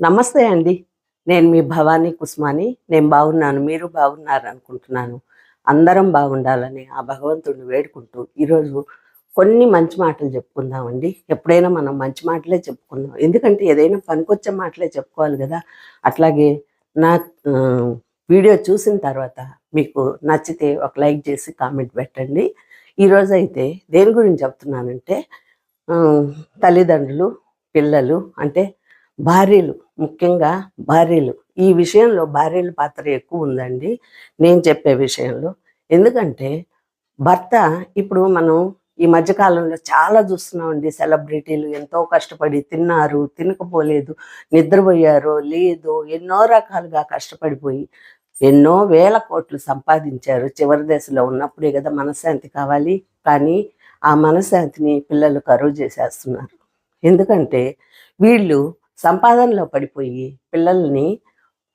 నమస్తే అండి. నేను మీ భవానీ కుస్మాని. నేను బాగున్నాను. మీరు బాగున్నారు అనుకుంటున్నాను. అందరం బాగుండాలని ఆ భగవంతుడిని వేడుకుంటూ ఈరోజు కొన్ని మంచి మాటలు చెప్పుకుందామండి. ఎప్పుడైనా మనం మంచి మాటలే చెప్పుకుందాం. ఎందుకంటే ఏదైనా పనికొచ్చే మాటలే చెప్పుకోవాలి కదా. అట్లాగే నా వీడియో చూసిన తర్వాత మీకు నచ్చితే ఒక లైక్ చేసి కామెంట్ పెట్టండి. ఈరోజు అయితే దేని గురించి చెప్తున్నానంటే తల్లిదండ్రులు పిల్లలు అంటే భార్యలు ముఖ్యంగా భార్యలు. ఈ విషయంలో భార్యల పాత్ర ఎక్కువ ఉందండి. నేను చెప్పే విషయంలో. ఎందుకంటే భర్త ఇప్పుడు మనం ఈ మధ్యకాలంలో చాలా చూస్తున్నామండి. సెలబ్రిటీలు ఎంతో కష్టపడి తిన్నారు తినకపోలేదు నిద్రపోయారో లేదో ఎన్నో రకాలుగా కష్టపడిపోయి ఎన్నో వేల కోట్లు సంపాదించారు. చివరి దశలో ఉన్నప్పుడే కదా మనశ్శాంతి కావాలి. కానీ ఆ మనశ్శాంతిని పిల్లలు కరువు చేసేస్తున్నారు. ఎందుకంటే వీళ్ళు సంపాదనలో పడిపోయి పిల్లల్ని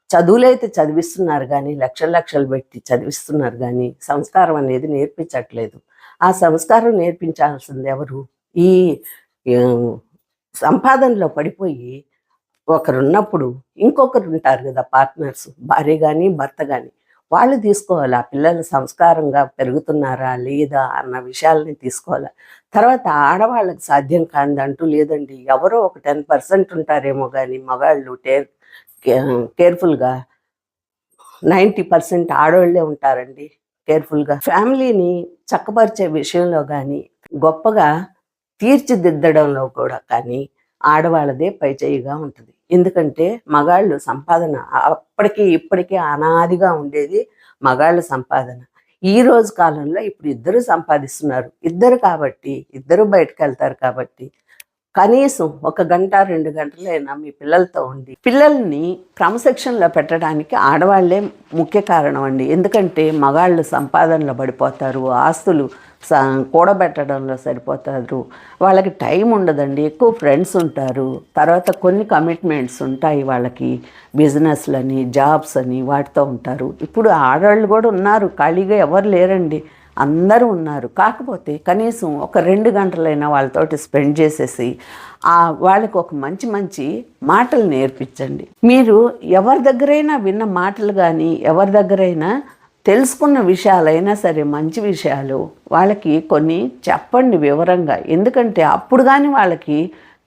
చదువులైతే చదివిస్తున్నారు కానీ లక్షలు లక్షలు పెట్టి చదివిస్తున్నారు కానీ సంస్కారం అనేది నేర్పించట్లేదు. ఆ సంస్కారం నేర్పించాల్సింది ఎవరు? ఈ సంపాదనలో పడిపోయి ఒకరున్నప్పుడు ఇంకొకరు ఉంటారు కదా పార్ట్నర్స్ భార్య కానీ భర్త కానీ వాళ్ళు తీసుకోవాలి. ఆ పిల్లలు సంస్కారంగా పెరుగుతున్నారా లేదా అన్న విషయాల్ని తీసుకోవాలి. తర్వాత ఆడవాళ్ళకి సాధ్యం కాదంటూ లేదండి. ఎవరో ఒక టెన్ పర్సెంట్ ఉంటారేమో కానీ మగాళ్ళు టేర్ కేర్ఫుల్గా నైంటీ పర్సెంట్ ఆడవాళ్ళే ఉంటారండి కేర్ఫుల్గా. ఫ్యామిలీని చక్కపరిచే విషయంలో కానీ గొప్పగా తీర్చిదిద్దడంలో కూడా కానీ ఆడవాళ్ళదే పైచేయిగా ఉంటుంది. ఎందుకంటే మగాళ్ళు సంపాదన అప్పటికి ఇప్పటికీ అనాదిగా ఉండేది మగాళ్ళ సంపాదన. ఈ రోజు కాలంలో ఇప్పుడు ఇద్దరు సంపాదిస్తున్నారు. ఇద్దరు కాబట్టి ఇద్దరు బయటకు వెళ్తారు కాబట్టి కనీసం ఒక గంట రెండు గంటలైనా మీ పిల్లలతో ఉండి పిల్లల్ని క్రమశిక్షణలో పెట్టడానికి ఆడవాళ్ళే ముఖ్య కారణం అండి. ఎందుకంటే మగాళ్ళు సంపాదనలో పడిపోతారు ఆస్తులు కూడబెట్టడంలో సరిపోతారు. వాళ్ళకి టైం ఉండదండి. ఎక్కువ ఫ్రెండ్స్ ఉంటారు. తర్వాత కొన్ని కమిట్మెంట్స్ ఉంటాయి వాళ్ళకి. బిజినెస్లని జాబ్స్ అని వాటితో ఉంటారు. ఇప్పుడు ఆడవాళ్ళు కూడా ఉన్నారు. ఖాళీగా ఎవరు లేరండి. అందరూ ఉన్నారు. కాకపోతే కనీసం ఒక రెండు గంటలైనా వాళ్ళతోటి స్పెండ్ చేసేసి ఆ వాళ్ళకి ఒక మంచి మంచి మాటలు నేర్పించండి. మీరు ఎవరి దగ్గరైనా విన్న మాటలు కానీ ఎవరి దగ్గరైనా తెలుసుకున్న విషయాలైనా సరే మంచి విషయాలు వాళ్ళకి కొన్ని చెప్పండి వివరంగా. ఎందుకంటే అప్పుడు కానీ వాళ్ళకి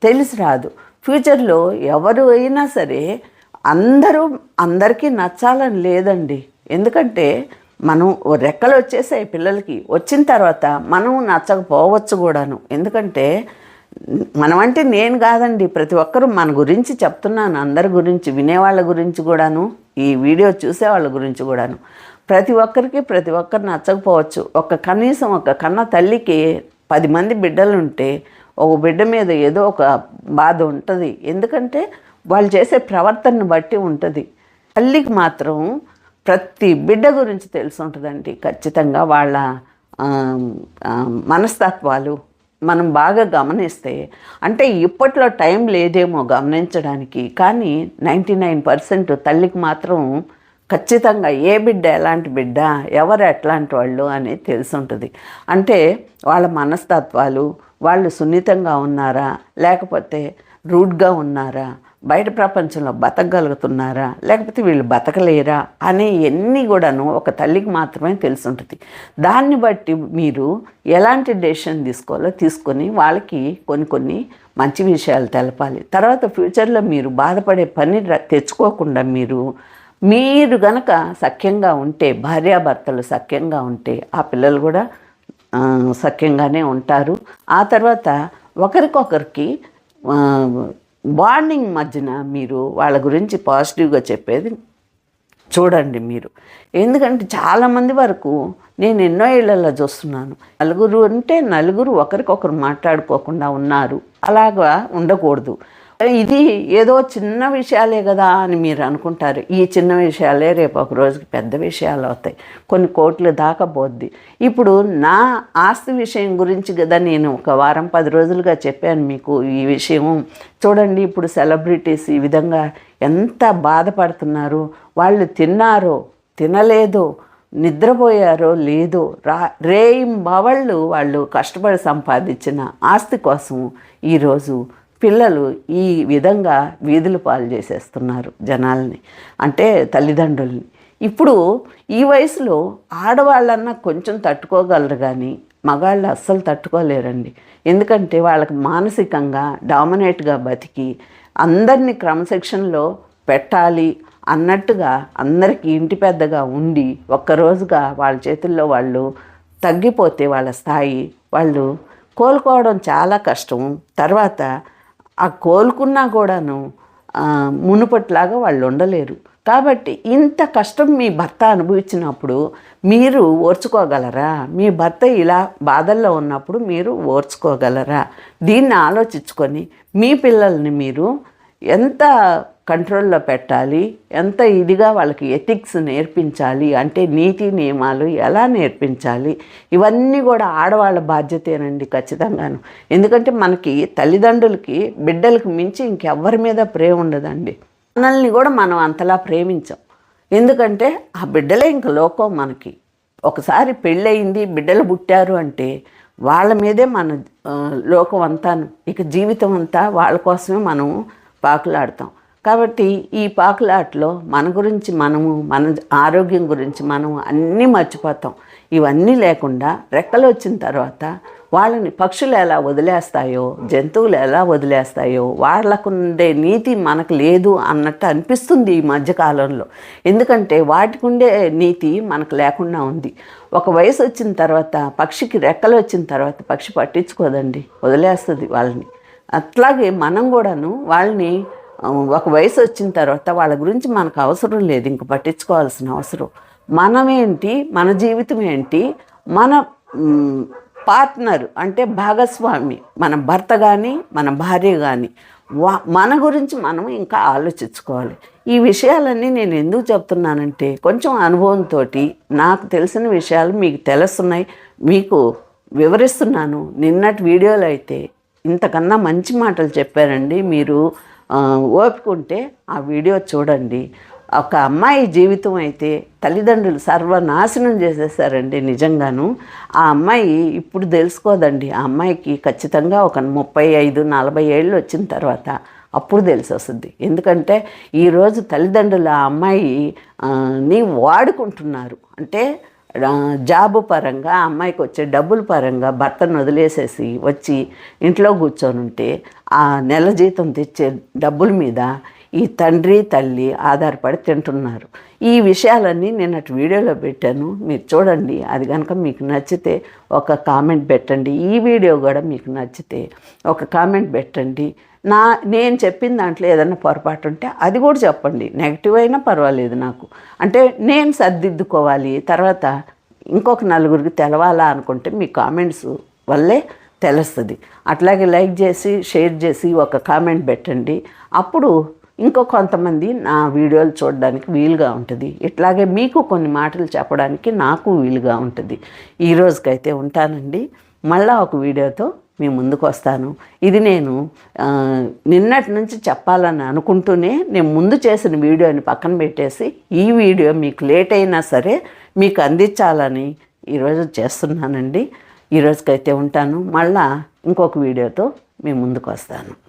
తెలిసి రాదు. ఫ్యూచర్లో ఎవరు అయినా సరే అందరూ అందరికీ నచ్చాలని లేదండి. ఎందుకంటే మనం ఓ రెక్కలు వచ్చేసాయి పిల్లలకి. వచ్చిన తర్వాత మనం నచ్చకపోవచ్చు కూడాను. ఎందుకంటే మనం అంటే నేను కాదండి ప్రతి ఒక్కరూ మన గురించి చెప్తున్నాను. అందరి గురించి వినేవాళ్ళ గురించి కూడాను ఈ వీడియో చూసే వాళ్ళ గురించి కూడాను. ప్రతి ఒక్కరికి ప్రతి ఒక్కరు నచ్చకపోవచ్చు. ఒక కనీసం ఒక కన్న తల్లికి పది మంది బిడ్డలు ఉంటే ఒక బిడ్డ మీద ఏదో ఒక బాధ ఉంటుంది. ఎందుకంటే వాళ్ళు చేసే ప్రవర్తనను బట్టి ఉంటుంది. తల్లికి మాత్రం ప్రతి బిడ్డ గురించి తెలిసి ఉంటుందండి. ఖచ్చితంగా వాళ్ళ మనస్తత్వాలు మనం బాగా గమనిస్తే అంటే ఇప్పట్లో టైం లేదేమో గమనించడానికి కానీ నైంటీ నైన్ పర్సెంట్ తల్లికి మాత్రం ఖచ్చితంగా ఏ బిడ్డ ఎలాంటి బిడ్డ ఎవరు ఎట్లాంటి వాళ్ళు అనేది తెలుసుంటుంది. అంటే వాళ్ళ మనస్తత్వాలు వాళ్ళు సున్నితంగా ఉన్నారా లేకపోతే రూడ్గా ఉన్నారా బయట ప్రపంచంలో బతకగలుగుతున్నారా లేకపోతే వీళ్ళు బతకలేరా అనే ఎన్ని కూడాను ఒక తల్లికి మాత్రమే తెలిసి ఉంటుంది దాన్ని బట్టి మీరు ఎలాంటి డెసిషన్ తీసుకోవాలో తీసుకొని వాళ్ళకి కొన్ని కొన్ని మంచి విషయాలు తెలపాలి. తర్వాత ఫ్యూచర్లో మీరు బాధపడే పని తెచ్చుకోకుండా మీరు మీరు గనక సఖ్యంగా ఉంటే భార్యాభర్తలు సఖ్యంగా ఉంటే ఆ పిల్లలు కూడా సఖ్యంగానే ఉంటారు. ఆ తర్వాత ఒకరికొకరికి బాండింగ్ మధ్యన మీరు వాళ్ళ గురించి పాజిటివ్గా చెప్పేది చూడండి మీరు. ఎందుకంటే చాలామంది వరకు నేను ఎన్నో ఏళ్ళల్లో చూస్తున్నాను. నలుగురు అంటే నలుగురు ఒకరికొకరు మాట్లాడుకోకుండా ఉన్నారు. అలాగా ఉండకూడదు. ఇది ఏదో చిన్న విషయాలే కదా అని మీరు అనుకుంటారు. ఈ చిన్న విషయాలే రేపు ఒక రోజుకి పెద్ద విషయాలు అవుతాయి. కొన్ని కోట్లు దాకా పోద్ది. ఇప్పుడు నా ఆస్తి విషయం గురించి కదా నేను ఒక వారం పది రోజులుగా చెప్పాను మీకు ఈ విషయం చూడండి ఇప్పుడు సెలబ్రిటీస్ ఈ విధంగా ఎంత బాధపడుతున్నారు. వాళ్ళు తిన్నారో తినలేదో నిద్రపోయారో లేదో రా రేయింబవళ్ళు వాళ్ళు కష్టపడి సంపాదించిన ఆస్తి కోసం ఈరోజు పిల్లలు ఈ విధంగా వీధులు పాలు చేసేస్తున్నారు జనాల్ని అంటే తల్లిదండ్రుల్ని. ఇప్పుడు ఈ వయసులో ఆడవాళ్ళన్నా కొంచెం తట్టుకోగలరు కానీ మగాళ్ళు అస్సలు తట్టుకోలేరండి. ఎందుకంటే వాళ్ళకి మానసికంగా డామినేట్గా బతికి అందరినీ క్రమశిక్షణలో పెట్టాలి అన్నట్టుగా అందరికీ ఇంటి పెద్దగా ఉండి ఒక్కరోజుగా వాళ్ళ చేతుల్లో వాళ్ళు తగ్గిపోతే వాళ్ళ స్థాయి వాళ్ళు కోలుకోవడం చాలా కష్టం. తర్వాత ఆ కోలుకున్నా కూడాను మునుపట్లాగా వాళ్ళు ఉండలేరు. కాబట్టి ఇంత కష్టం మీ భర్త అనుభవించినప్పుడు మీరు ఓర్చుకోగలరా? మీ భర్త ఇలా బాధల్లో ఉన్నప్పుడు మీరు ఓర్చుకోగలరా? దీన్ని ఆలోచించుకొని మీ పిల్లల్ని మీరు ఎంత కంట్రోల్లో పెట్టాలి. ఎంత ఇదిగా వాళ్ళకి ఎథిక్స్ నేర్పించాలి అంటే నీతి నియమాలు ఎలా నేర్పించాలి ఇవన్నీ కూడా ఆడవాళ్ళ బాధ్యతేనండి ఖచ్చితంగాను. ఎందుకంటే మనకి తల్లిదండ్రులకి బిడ్డలకు మించి ఇంకెవ్వరి మీద ప్రేమ ఉండదండి. మనల్ని కూడా మనం అంతలా ప్రేమించాం. ఎందుకంటే ఆ బిడ్డలే ఇంక లోకం మనకి. ఒకసారి పెళ్ళయింది బిడ్డలు పుట్టారు అంటే వాళ్ళ మీదే మన లోకం అంతాను. ఇక జీవితం అంతా వాళ్ళ కోసమే మనం పాకులాడతాం. కాబట్టి ఈ పాకులాటలో మన గురించి మనము మన ఆరోగ్యం గురించి మనం అన్నీ మర్చిపోతాం. ఇవన్నీ లేకుండా రెక్కలు వచ్చిన తర్వాత వాళ్ళని పక్షులు ఎలా వదిలేస్తాయో జంతువులు ఎలా వదిలేస్తాయో వాళ్ళకు ఉండే నీతి మనకు లేదు అన్నట్టు అనిపిస్తుంది ఈ మధ్యకాలంలో ఎందుకంటే వాటికి ఉండే నీతి మనకు లేకుండా ఉంది. ఒక వయసు వచ్చిన తర్వాత పక్షికి రెక్కలు వచ్చిన తర్వాత పక్షి పట్టించుకోదండి వదిలేస్తుంది వాళ్ళని. అట్లాగే మనం కూడాను వాళ్ళని ఒక వయసు వచ్చిన తర్వాత వాళ్ళ గురించి మనకు అవసరం లేదు ఇంక పట్టించుకోవాల్సిన అవసరం. మనమేంటి మన జీవితం ఏంటి మన పార్ట్నర్ అంటే భాగస్వామి మన భర్త కానీ మన భార్య కానీ వా మన గురించి మనం ఇంకా ఆలోచించుకోవాలి. ఈ విషయాలన్నీ నేను ఎందుకు చెప్తున్నానంటే కొంచెం అనుభవంతో నాకు తెలిసిన విషయాలు మీకు తెలుస్తున్నాయి మీకు వివరిస్తున్నాను. నిన్నటి వీడియోలో అయితే ఇంతకన్నా మంచి మాటలు చెప్పారండి. మీరు ఓపిక ఉంటే ఆ వీడియో చూడండి. ఒక అమ్మాయి జీవితం అయితే తల్లిదండ్రులు సర్వనాశనం చేసేసారండి నిజంగాను. ఆ అమ్మాయి ఇప్పుడు తెలుసుకోదండి. ఆ అమ్మాయికి ఖచ్చితంగా ఒక ముప్పై ఐదు నలభై ఏళ్ళు వచ్చిన తర్వాత అప్పుడు తెలిసి వస్తుంది. ఎందుకంటే ఈరోజు తల్లిదండ్రులు ఆ అమ్మాయి ని వాడుకుంటున్నారు. అంటే జాబు పరంగా ఆ అమ్మాయికి వచ్చే డబ్బుల పరంగా భర్తను వదిలేసేసి వచ్చి ఇంట్లో కూర్చొని ఉంటే ఆ నెల జీతం తెచ్చే డబ్బుల మీద ఈ తండ్రి తల్లి ఆధారపడి తింటున్నారు. ఈ విషయాలన్నీ నేను అటు వీడియోలో పెట్టాను. మీరు చూడండి. అది కనుక మీకు నచ్చితే ఒక కామెంట్ పెట్టండి. ఈ వీడియో కూడా మీకు నచ్చితే ఒక కామెంట్ పెట్టండి. నా నేను చెప్పిన దాంట్లో ఏదైనా పొరపాటు ఉంటే అది కూడా చెప్పండి. నెగిటివ్ అయినా పర్వాలేదు నాకు. అంటే నేను సర్దిద్దుకోవాలి. తర్వాత ఇంకొక నలుగురికి తెలవాలా అనుకుంటే మీ కామెంట్స్ వల్లే తెలుస్తుంది. అట్లాగే లైక్ చేసి షేర్ చేసి ఒక కామెంట్ పెట్టండి. అప్పుడు ఇంకో కొంతమంది నా వీడియోలు చూడడానికి వీలుగా ఉంటుంది. ఇట్లాగే మీకు కొన్ని మాటలు చెప్పడానికి నాకు వీలుగా ఉంటుంది. ఈ రోజుకైతే ఉంటానండి. మళ్ళీ ఒక వీడియోతో మీ ముందుకు వస్తాను ఇది నేను నిన్నటి నుంచి చెప్పాలని అనుకుంటూనే నేను ముందు చేసిన వీడియోని పక్కన పెట్టేసి ఈ వీడియో మీకు లేట్ అయినా సరే మీకు అందించాలని ఈరోజు చేస్తున్నానండి. ఈ రోజుకైతే ఉంటాను. మళ్ళా ఇంకొక వీడియోతో మీ ముందుకు వస్తాను